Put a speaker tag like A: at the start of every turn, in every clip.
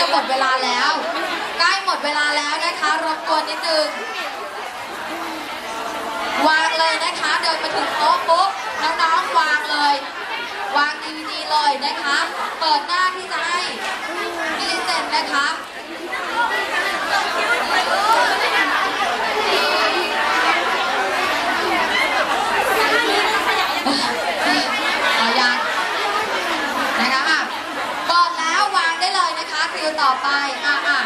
A: จะหมดเวลาแล้วใกล้หมดเวลาแล้วนะคะรบกวนนิดนึงวางเลยนะคะเดินไปถึงโต๊ะปุ๊บน้องๆวางเลย วางดีๆเลยนะคะ เปิดหน้าที่จะให้พี่ลิเซนนะคะ เอายังนะคะอะเปิดแล้ววางได้เลยนะคะคิวต่อไปอะอะ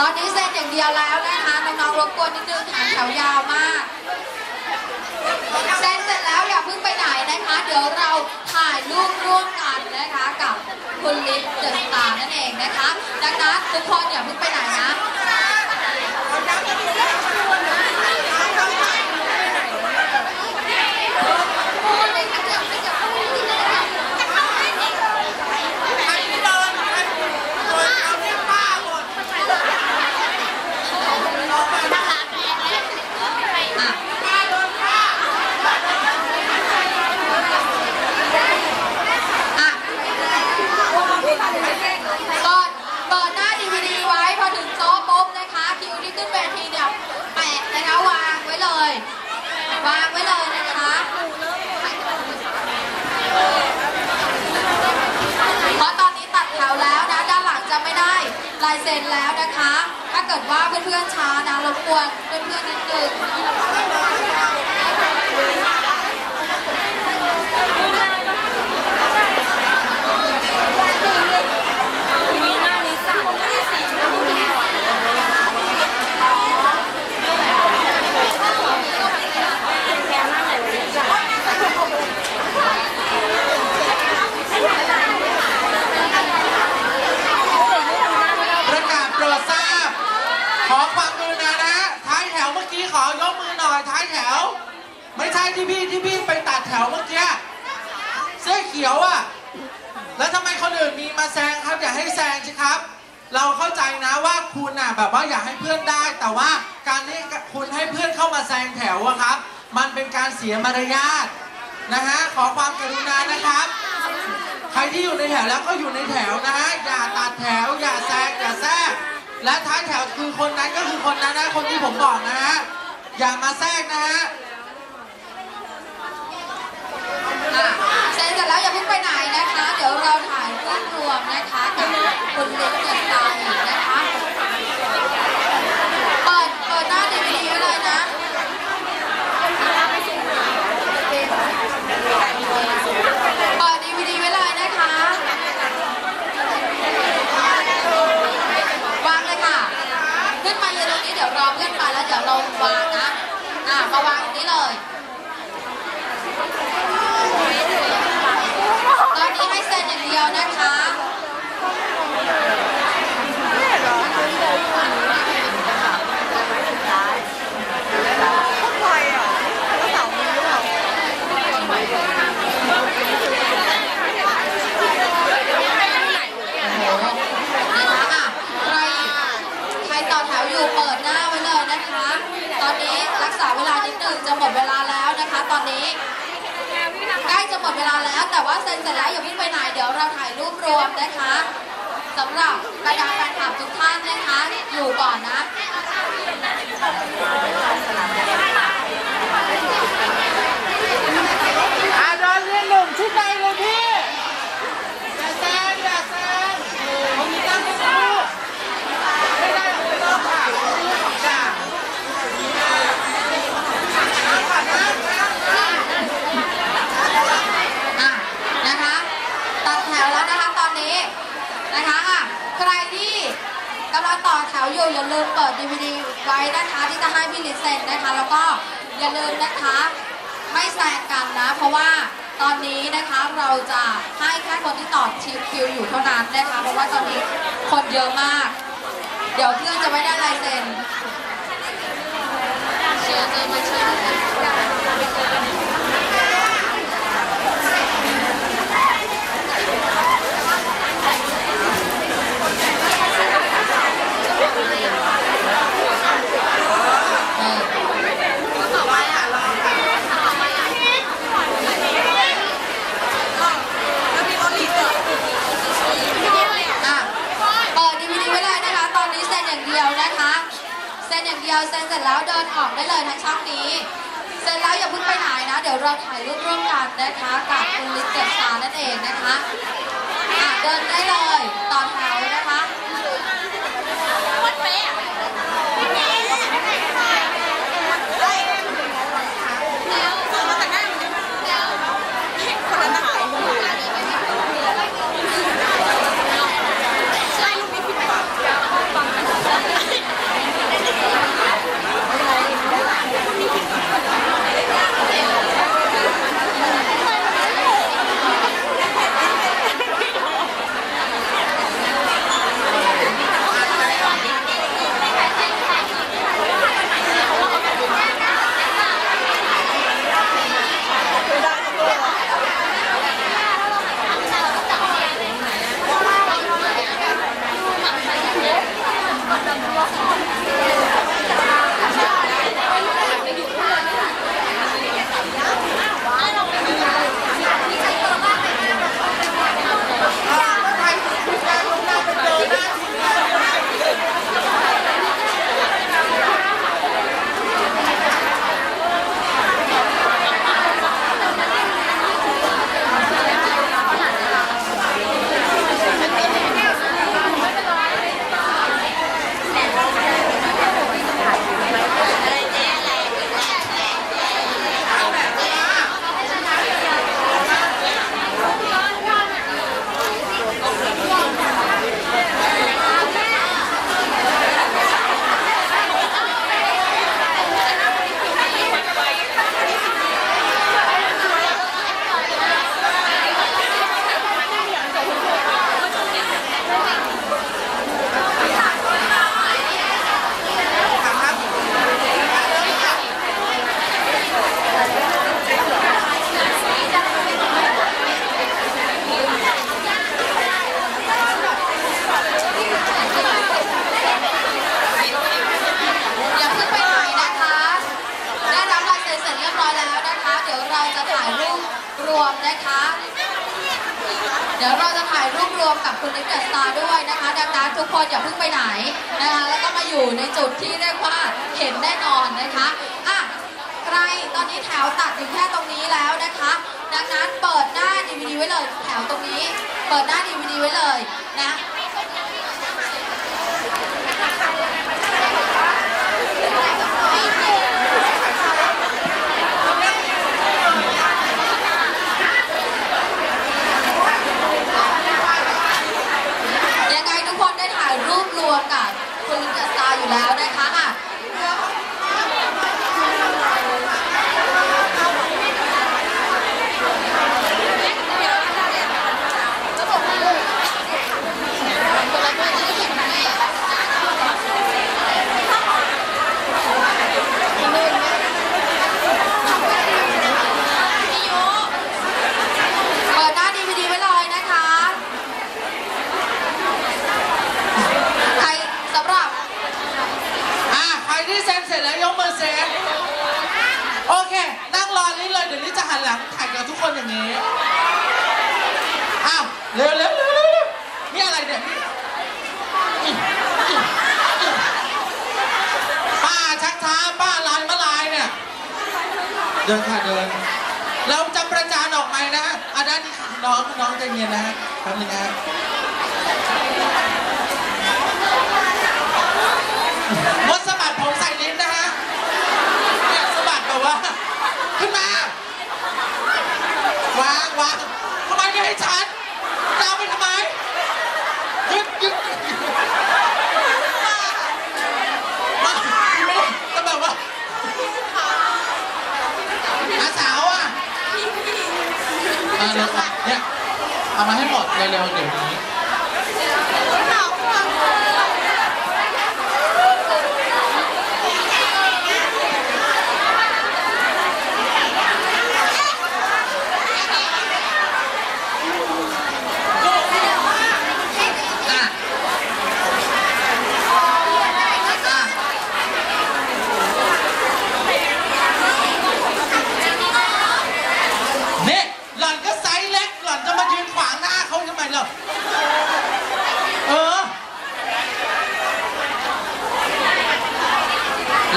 A: ตอนนี้เซ็นอย่างเดียวแล้วนะคะน้องๆรบกวนนิดนึงหางแถวยาวมากเซ็นเสร็จแล้วอย่าเพิ่งไปไหนนะคะ เดี๋ยวเราถ่ายรูปร่วมกันนะคะกับคุณลิฟเดอะสตาร์นั่นเองนะคะ ดังนั้นทุกคนอย่าเพิ่งไปไหนนะ 10%แล้วนะคะ ถ้าเกิดว่าเพื่อนๆช้านะรบกวนเพื่อนๆนิดนึง
B: งแถวอะครับ มันเป็นการเสียมารยาทนะฮะขอความกรุณานะครับ ใครที่อยู่ในแถวแล้วก็อยู่ในแถวนะฮะอย่าตัดแถว อย่าแซงอย่าแทรกและท้ายแถวคือคนนั้นก็คือคนนั้นนะคนที่ผมบอกนะฮะอย่ามาแทรกนะฮะ
A: อะเซ็นเสร็จแล้วอย่าเพิ่งไปไหนนะคะ เดี๋ยวเราถ่ายรูปรวมนะคะกับคุณลิฟเงินตาอีกนะคะ เปิดเปิดหน้าดีวีไว้เลยนะ เปิดดีวีดีไว้เลยนะคะ วางเลยค่ะ ขึ้นมายืนตรงนี้เดี๋ยวรอเพื่อนมาแล้วเดี๋ยวเราวางนะ อะมาวางตรงนี้เลย ตอนนี้ให้เซ็นอย่างเดียวนะคะ โอ้โหนะคะอะใคร ใคร ต่อแถวอยู่เปิดหน้าไว้เลยนะคะ ตอนนี้รักษาเวลานิดนึงจะหมดเวลาแล้วนะคะ ตอนนี้ใกล้จะหมดเวลาแล้วแต่ว่าเซ็นเสร็จแล้วอย่าพิ่งไปไหนเดี๋ยวเราถ่ายรูปรวมนะคะสำหรับบรรดาแฟนคลับทุกท่านนะคะ อยู่ก่อนนะ
B: อาดอนเรียนหนึ่งชุดในเลยพี่ อย่าแซงอย่าแซงผมมีตั้งไม่รู้ไม่ได้ไม่ต้องค่ะจ้า
A: อะนะคะ ตัดแถวแล้วนะคะตอนนี้นะคะอะใครที่กำลังต่อแถวอยู่อย่าลืมเปิด DVD ไว้นะคะที่จะให้พี่ลิเซนนะคะ แล้วก็อย่าลืมนะคะไม่แซงกันนะ เพราะว่าตอนนี้นะคะเราจะให้แค่คนที่ต่อคิวอยู่เท่านั้นนะคะ เพราะว่าตอนนี้คนเยอะมาก เดี๋ยวเพื่อนจะไม่ได้ลายเซ็นเชียร์เจอมาเชียร์ คนอย่าเพิ่งไปไหนนะคะแล้วก็มาอยู่ในจุดที่เรียกว่าเห็นแน่นอนนะคะอะใครตอนนี้แถวตัดอยู่แค่ตรงนี้แล้วนะคะ ดังนั้นเปิดหน้าดีวดีไว้เลย แถวตรงนี้ เปิดหน้าดีวดีไว้เลยนะ ยังไงทุกคนได้ถ่ายรูปรวมกับคุณลิงกับสตาร์อยู่แล้วนะคะอะพี่ยุเปิดหน้า DVD ไว้เลยนะคะ ใครสำหรับ
B: อะใครที่เซ็นเสร็จแล้วยกมือเซ็นโอเค นั่งรอลิศเลยเดี๋ยวลิศจะหันหลังถ่ายกับทุกคนอย่างนี้อ้าวเร็วเร็วเร็วเร็วเร็วนี่อะไรเนี่ยนี่ป้าชักช้าป้าลายมาลายเนี่ย เดินค่ะเดิน เราจะประจานออกไหมนะอาด้านนี้ค่ะน้องน้องใจเย็นนะแป๊บนึงนะมดสะบัดผมใส่ลิ้นนะฮะเนี่ยสะบัดแบบว่า ขึ้นมาวางวางทำไมไม่ให้ฉันจะเอาไปทำไมยึดยึดมาไม่ได้แต่แบบว่าอาสาวอะมา เร็วครับเนี่ยเอามาให้หมดเร็วๆเดี๋ยวนี้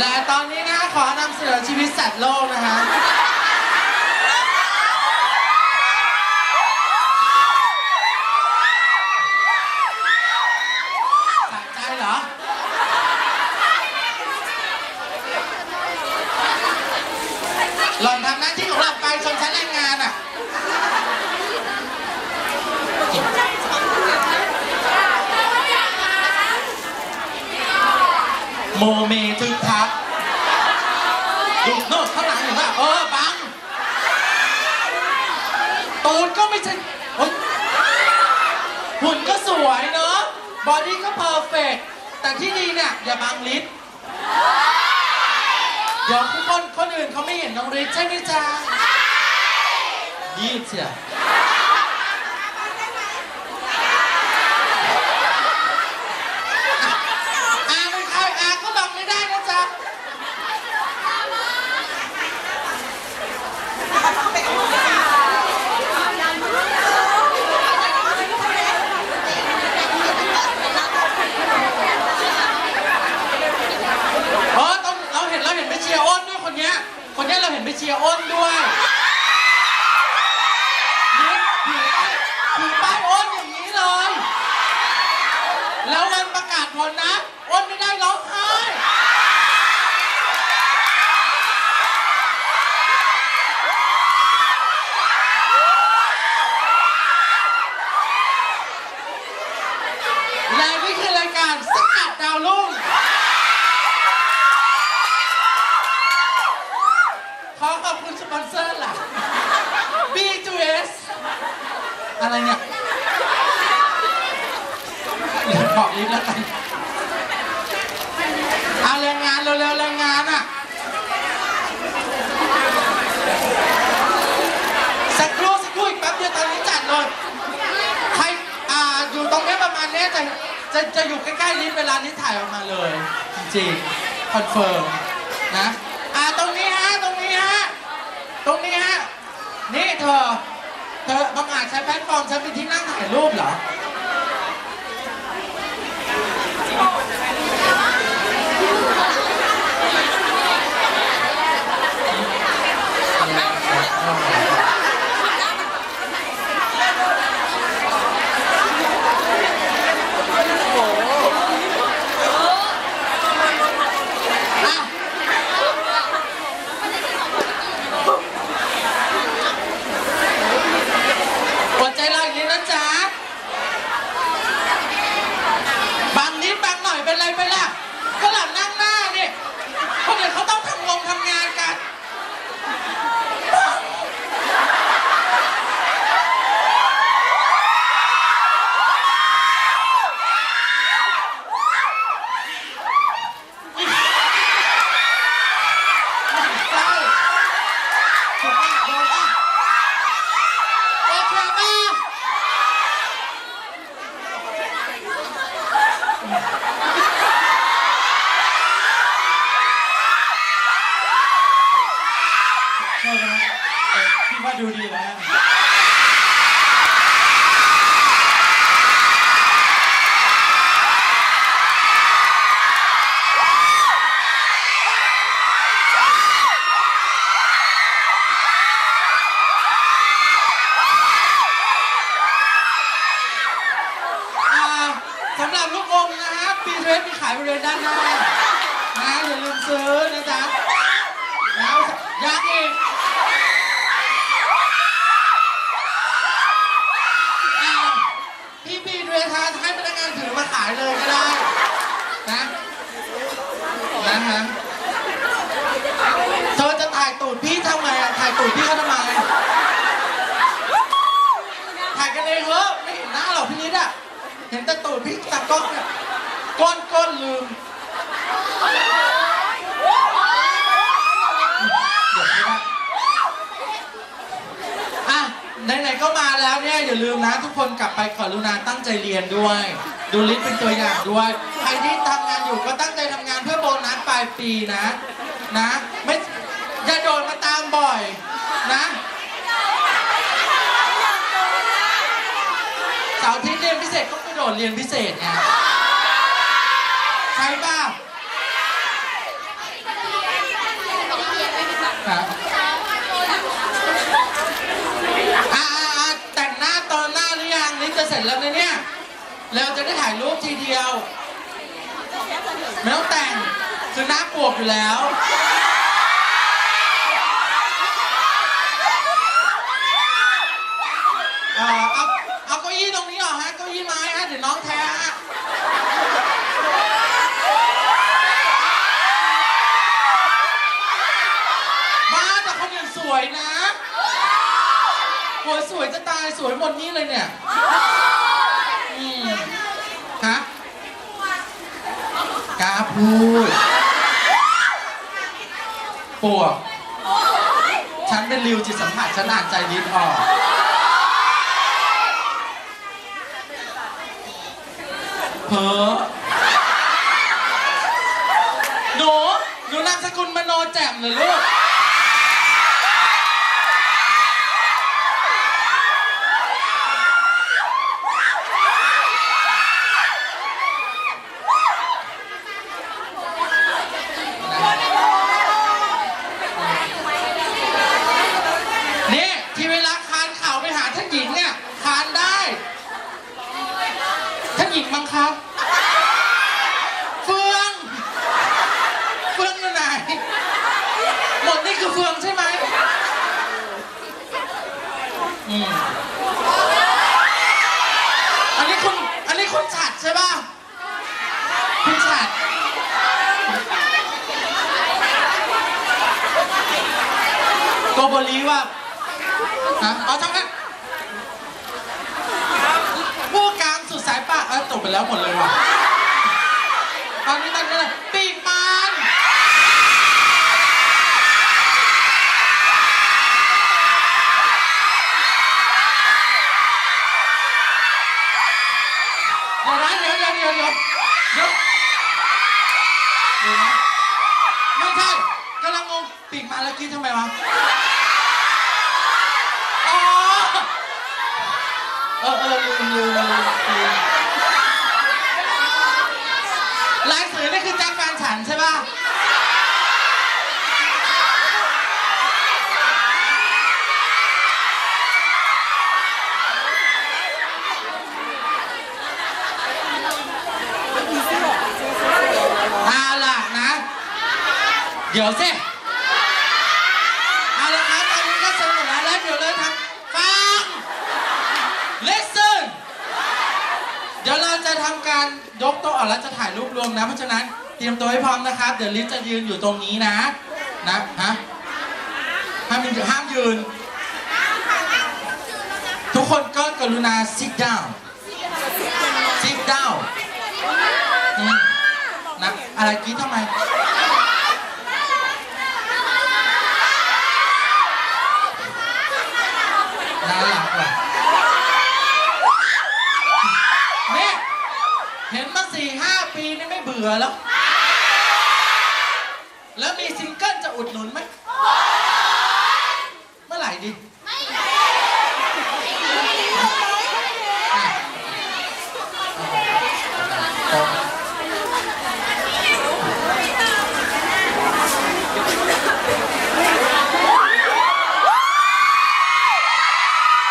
B: และตอนนี้นะขอนำเสนอชีวิตสัตว์โลกนะฮะ ไม่ใช่เฮ้ยหุ่นก็สวยเนอะบอดี้ก็เพอร์เฟกแต่ที่ดีเนี่ยอย่าบังลิศเดี๋ยวทุกคนคนอื่นเขาไม่เห็นน้องฤทธิ์ใช่ไหมจ๊ะยีดเชียวอาเป็นใครอาก็บังไม่ได้นะจ๊ะ อ๋อตอนเราเห็นเราเห็นไปเชียร์อ้นด้วยคนเนี้ย คน เจ้าเห็นไปเชียร์อ้นด้วยนี่ถือป้ายถือป้ายอ้นอย่างนี้เลย แล้ววันประกาศผลนะ อ้นไม่ได้ร้องไห้ และนี่คือรายการสกัดดาวรุ่ง ขอขอบคุณสปอนเซอร์หลัก B2S อะไรเนี่ยเดี๋ยวขอลิฟต์แล้วกันเอาแรงงานเร็วๆแรงงานอะ สักครู่สักครู่อีกแป๊บเดียวตอนนี้จัดเลย ใครอ่าอยู่ตรงนี้ประมาณนี้จะจะจะอยู่ใกล้ๆลิฟต์เวลาลิฟต์ถ่ายออกมาเลย จริงๆคอนเฟิร์มนะ อ่าตรงนี้ฮะ ตรงนี้ฮะ ตรงนี้ฮะ นี่เธอ เธอบางอาจใช้แพลตฟอร์มฉันเป็นที่นั่งถ่ายรูปเหรอะอดใจรออีกนิดนะจ๊ะ บางนิดบางหน่อยเป็นไรไปล่ะก็หลับนั่งหน้านี่คนอื่นเขาต้องทำงงทำงานกัน ใช่ถูกปะโดนปะโอเคปะ
C: ใช่ไหมเออพี่ว่าดูดีแล้ว
B: อ่าสำหรับลูกอมนะฮะปีเทรสมีขายบริเวณด้านหน้านะอย่าลืมซื้อนะจ๊ะแล้วยังอีกอ่าพี่ปีเทรสฮะให้พนักงานถือมายเลยก็ได้นะนะฮะเธอจะถ่ายตูดพี่ทำไงอะถ่ายตูดพี่เขาทำไมถ่ายกันเองเหรอไม่เห็นหน้าหรอกพี่นิดอะเห็นแต่ตูดพี่ตากล้องเนี่ยก้อนก้อนลืมอะไหนๆก็มาแล้วเนี่ยอย่าลืมนะ ทุกคนกลับไปขอรุณาตั้งใจเรียนด้วย ดูลิสเป็นตัวอย่างด้วย ใครที่ทำงานอยู่ก็ตั้งใจทำงานเพื่อโบนัสปลายปีนะ นะ ไม่อย่าโดนมาตามบ่อยนะสาวที่เรียนพิเศษก็กระโดดเรียนพิเศษไงใช่ป่ะครับ อ่าๆๆแต่งหน้าตอนหน้าหรือยังนี่จะเสร็จแล้วนเนี่ย เราจะได้ถ่ายรูปทีเดียว ไม่ต้องแต่งคือหน้าปวกอยู่แล้ว เอ่อเอาเอาเก้าอี้ตรงนี้เหรอฮะเก้าอี้ไม้ฮะเดี๋ยวน้องแท้ฮะบ้าแต่คนอื่นสวยนะโหยสวยจะตายสวยหมดนี้เลยเนี่ยอืมฮะ ปูปวกฉันเป็นริวจิตสัมผัสฉันอ่านใจลิศออก เพอหนูหนูนามสกุลมโนแจ่มเหรอลูก นี่ที่เวลาคานเข่าไปหาท่านหญิงเนี่ยคานได้ ท่านหญิงบังคับ เฟือง เฟืองอยู่ไหนู่เฟืองใช่ไหมอืมอันนี้คุณอันนี้คุณฉัดใช่ป่ะคุณฉัดโกโบลีว่าฮะเอาทั้งนั้นผู้กางสุดสายป่าเออตกไปแล้วหมดเลยว่ะตอนนี้ตั้งนี้เลยปีกมันเดี๋ยวนะ เดี๋ยวเดี๋ยวเดี๋ยวเดี๋ยวเยวเดี๋ยวนะไม่ใช่กำลังงงปีกมาแล้วกินทำไมวะอ๋อเออเออลืมลืมลืมลายสือนี่คือแจ็คแฟนฉันใช่ป่ะ เอาล่ะนะ เดี๋ยวสิเอาละครับตอนนี้ก็สนุกแล้วแล้วเดี๋ยวเลยทำฟัง listen เดี๋ยวเราจะทำการยกโต๊ะออกแล้วจะถ่ายรูปรวมนะ เพราะฉะนั้นเตรียมตัวให้พร้อมนะครับ เดี๋ยวลิซจะยืนอยู่ตรงนี้นะ นะฮะห้ามยืนห้ามยืน ทุกคนก็กรุณา sit down sit down นะอะไรกรี้ทำไม